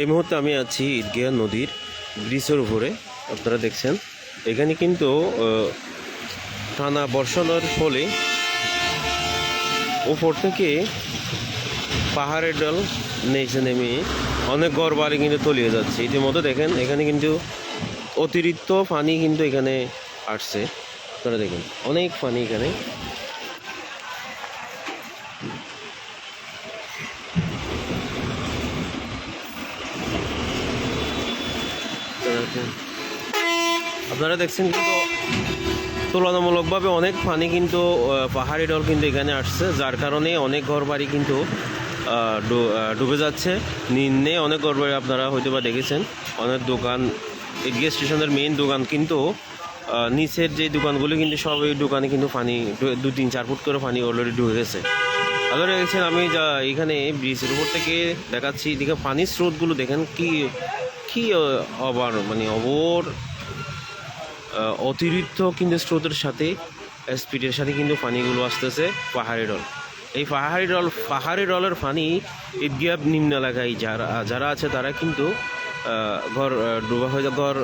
এই মুহূর্তে আমি আছি ঈদগিয়া নদীর ব্রিজের উপরে, আপনারা দেখছেন। এখানে কিন্তু টানা বর্ষণের ফলে উপর থেকে পাহাড়ের ডল নিচে নেমে, অনেক ঘর বাড়ি কিন্তু তলিয়ে যাচ্ছে। ইতিমধ্যে দেখেন, এখানে কিন্তু অতিরিক্ত পানি কিন্তু এখানে আসছে। আপনারা দেখেন, অনেক পানি এখানে আপনারা দেখছেন কিন্তু তুলনামূলকভাবে অনেক পানি কিন্তু পাহাড়ি ডল কিন্তু এখানে আসছে, যার কারণে অনেক ঘর বাড়ি কিন্তু ডুবে যাচ্ছে। নিম্নে অনেক ঘর বাড়ি আপনারা হয়তো বা দেখেছেন। অনেক দোকান এডিএ স্টেশনের মেইন দোকান কিন্তু নিচের যে দোকানগুলো কিন্তু সব এই দোকানে কিন্তু পানি, দু, তিন, চার ফুট করে পানি অলরেডি ঢুকে গেছে। আপনারা দেখছেন আমি যা এখানে ব্রিজের উপর থেকে দেখাচ্ছি, এদিকে পানির স্রোতগুলো দেখেন কি কি আবার মানে অবর অতিরিক্ত কিন্তু স্রোতের সাথে স্পিডের সাথে কিন্তু পানিগুলো আসতেছে পাহাড়ি ডল এই পাহাড়ি ডল পাহাড়ি ডলের পানি ঈদগিয়া নিম্ন এলাকায় যারা যারা আছে তারা কিন্তু ঘর ডুবা হয়ে ঘর